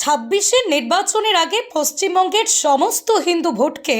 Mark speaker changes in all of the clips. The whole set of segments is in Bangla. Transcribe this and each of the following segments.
Speaker 1: ছাব্বিশের নির্বাচনের আগে পশ্চিমবঙ্গের সমস্ত হিন্দু ভোটকে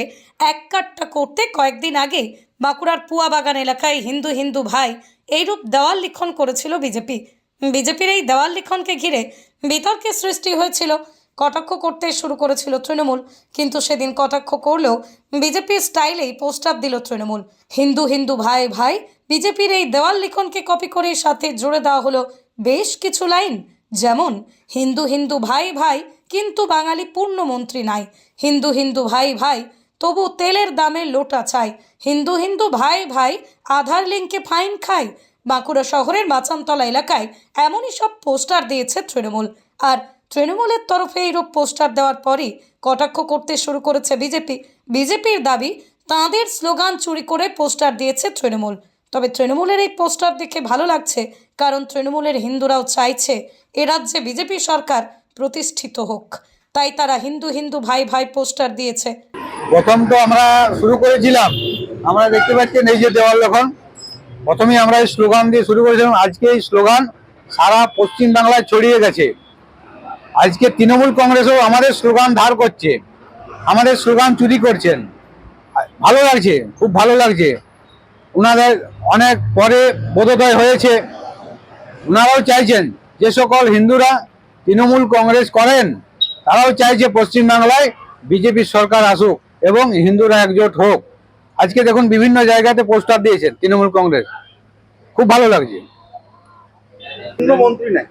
Speaker 1: এক এককাট্টা করতে কয়েকদিন আগে বাঁকুড়ার পুয়াবাগান এলাকায় হিন্দু হিন্দু ভাই এইরূপ দেওয়াল লিখন করেছিল বিজেপি। বিজেপির এই দেওয়াল লিখনকে ঘিরে বিতর্কের সৃষ্টি হয়েছিল। কটাক্ষ করতে শুরু করেছিল তৃণমূল, কিন্তু সেদিন কটাক্ষ করলেও বিজেপির স্টাইলেই পোস্টার দিল তৃণমূল। হিন্দু হিন্দু ভাই ভাই বিজেপির এই দেওয়াল লিখনকে কপি করে সাথে জুড়ে দেওয়া হলো বেশ কিছু লাইন। যেমন, হিন্দু হিন্দু ভাই ভাই, কিন্তু বাঙালি পূর্ণমন্ত্রী নাই। হিন্দু হিন্দু ভাই ভাই, তবু তেলের দামে লোটা চাই। হিন্দু হিন্দু ভাই ভাই, আধার লিঙ্কে ফাইন খায় বাঁকুড়া শহরের মাচানতলা এলাকায় এমনই সব পোস্টার দিয়েছে তৃণমূল। আর তৃণমূলের তরফে এইরূপ পোস্টার দেওয়ার পরই কটাক্ষ করতে শুরু করেছে বিজেপি। বিজেপির দাবি, তাঁদের স্লোগান চুরি করে পোস্টার দিয়েছে তৃণমূল। তবে তৃণমূলের এই পোস্টার দেখে ভালো লাগছে, কারণ তৃণমূলের হিন্দুরাও চাইছে এ রাজ্যে বিজেপি সরকার প্রতিষ্ঠিত হোক। তাই তারা হিন্দু হিন্দু ভাই ভাই পোস্টার দিয়েছে।
Speaker 2: প্রথম তো আমরা শুরু করেছিলাম। আমরা দেখতে পাচ্ছেন এই যে দেওয়াল লেখন প্রথমেই আমরা এই স্লোগান দিয়ে শুরু করেছিলাম। আজকে এই স্লোগান সারা পশ্চিম বাংলায় ছড়িয়ে গেছে। আজকে তৃণমূল কংগ্রেসও আমাদের স্লোগান ধার করছে। আমাদের স্লোগান চুরি করছেন। ভালো লাগছে, খুব ভালো লাগছে। ওনাদের অনেক পরে বোধোদয় হয়েছে। ওনারাও চাইছেন যে সকল হিন্দুরা তৃণমূল কংগ্রেস করেন তারাও চাইছে পশ্চিমবাংলায় বিজেপির সরকার আসুক এবং হিন্দুরা একজোট হোক। আজকে দেখুন বিভিন্ন জায়গাতে পোস্টার দিয়েছেন তৃণমূল কংগ্রেস। খুব ভালো লাগছে।
Speaker 3: মন্ত্রী নাই।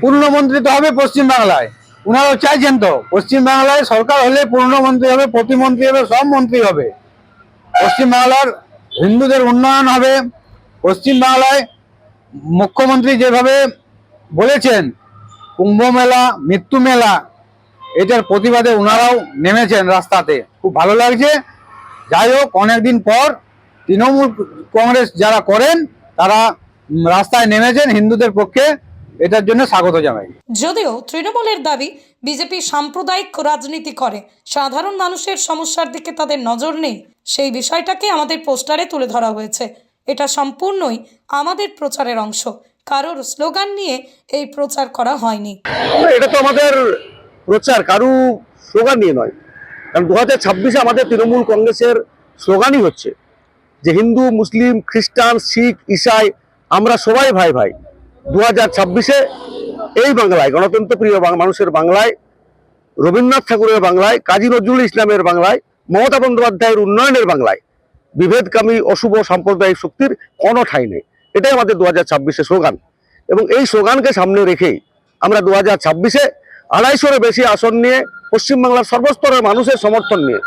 Speaker 2: পূর্ণমন্ত্রী তো হবে পশ্চিমবাংলায়। ওনারাও চাইছেন তো পশ্চিমবাংলায় সরকার হলে পূর্ণমন্ত্রী হবে প্রতিমন্ত্রী হবে সব মন্ত্রী হবে। পশ্চিমবাংলার হিন্দুদের উন্নয়ন হবে। পশ্চিমবাংলায় মুখ্যমন্ত্রী যেভাবে বলেছেন, কুম্ভ মেলা, মৃত্যু মেলা, এটার প্রতিবাদে ওনারাও নেমেছেন রাস্তাতে। খুব ভালো লাগছে। যাই হোক, অনেকদিন পর তৃণমূল কংগ্রেস যারা করেন, তারা রাস্তায় নেমেছেন হিন্দুদের পক্ষে। এটার জন্য স্বাগত জানাই।
Speaker 1: যদিও তৃণমূলের দাবি বিজেপি সাম্প্রদায়িক রাজনীতি করে সাধারণ মানুষের সমস্যার দিকে তাদের নজর নেই সেই বিষয়টাকে আমাদের পোস্টারে তুলে ধরা হয়েছে। এটা সম্পূর্ণই আমাদের প্রচারের অংশ কারোর স্লোগান নিয়ে এই প্রচার করা হয়নি।
Speaker 3: এটা তো আমাদের প্রচার কারু স্লোগান নিয়ে নয়। কারণ দু হাজার ছাব্বিশে আমাদের তৃণমূল কংগ্রেসের স্লোগানই হচ্ছে যে হিন্দু মুসলিম খ্রিস্টান শিখ ইসাই আমরা সবাই ভাই ভাই। দু হাজার ছাব্বিশে এই বাংলায়, গণতন্ত্র প্রিয় মানুষের বাংলায়, রবীন্দ্রনাথ ঠাকুরের বাংলায়, কাজী নজরুল ইসলামের বাংলায়, মমতা বন্দ্যোপাধ্যায়ের উন্নয়নের বাংলায় বিভেদকামী অশুভ সাম্প্রদায়িক শক্তির কোনো ঠাঁই নেই। এটাই আমাদের দু হাজার ছাব্বিশে স্লোগান। এবং এই স্লোগানকে সামনে রেখেই আমরা দু হাজার ছাব্বিশে আড়াইশোর বেশি আসন নিয়ে পশ্চিমবাংলার সর্বস্তরের মানুষের সমর্থন নিয়ে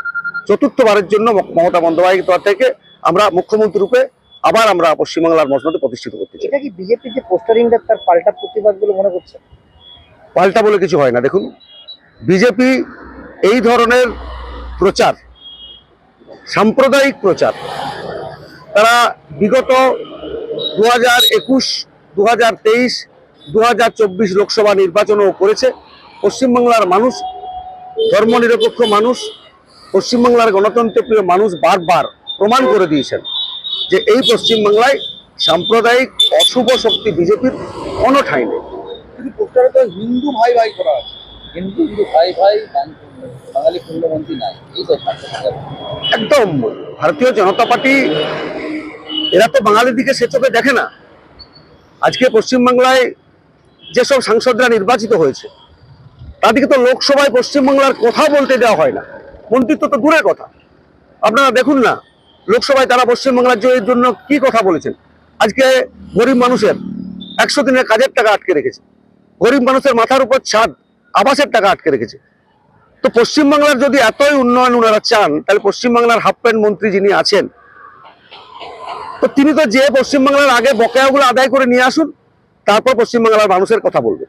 Speaker 3: চতুর্থবারের জন্য মমতা বন্দ্যোপাধ্যায় থেকে আমরা মুখ্যমন্ত্রী রূপে আবার আমরা পশ্চিমবাংলার মসনদে প্রতিষ্ঠিত করতে চাই।
Speaker 4: এটা কি বিজেপির যে পোস্টারিংটা তার পাল্টা প্রতিবাদ বলে মনে করছে?
Speaker 3: পাল্টা বলে কিছু হয় না দেখুন। বিজেপি এই ধরনের প্রচার সাম্প্রদায়িক প্রচার তারা বিগত দু হাজার একুশ দু হাজার তেইশ দু হাজার চব্বিশ লোকসভা নির্বাচনও করেছে। পশ্চিমবাংলার মানুষ ধর্মনিরপেক্ষ মানুষ পশ্চিমবাংলার গণতন্ত্রপ্রিয় মানুষ বারবার প্রমাণ করে দিয়েছেন। যে এই পশ্চিমবাংলায় সাম্প্রদায়িক অশুভ শক্তি বিজেপির কোনো ঠাঁই নেই।
Speaker 2: কিন্তু পোস্টারে তো হিন্দু ভাই ভাই করা আছে। হিন্দু হিন্দু ভাই ভাই বাঙালি নাই। এই তো
Speaker 3: একদম। ভারতীয় জনতা পার্টি এরা তো বাঙালির দিকে সে চোখে দেখে না। আজকে পশ্চিমবাংলায় যেসব সাংসদরা নির্বাচিত হয়েছে তাদেরকে তো লোকসভায় পশ্চিমবাংলার কথা বলতে দেওয়া হয় না। মন্ত্রিত্ব তো দূরের কথা। আপনারা দেখুন না লোকসভায় তারা পশ্চিমবাংলার জয়ের জন্য কি কথা বলেছেন? আজকে গরিব মানুষের একশো দিনের কাজের টাকা আটকে রেখেছে। গরিব মানুষের মাথার উপর ছাদ, আবাসের টাকা আটকে রেখেছে। তো পশ্চিমবাংলার যদি এতই উন্নয়ন ওনারা চান, তাহলে পশ্চিমবাংলার হাফ প্যান্ট মন্ত্রী যিনি আছেন, তো তিনি তো যে পশ্চিমবাংলার আগে বকেয়াগুলো আদায় করে নিয়ে আসুন, তারপর পশ্চিমবাংলার মানুষের কথা বলবে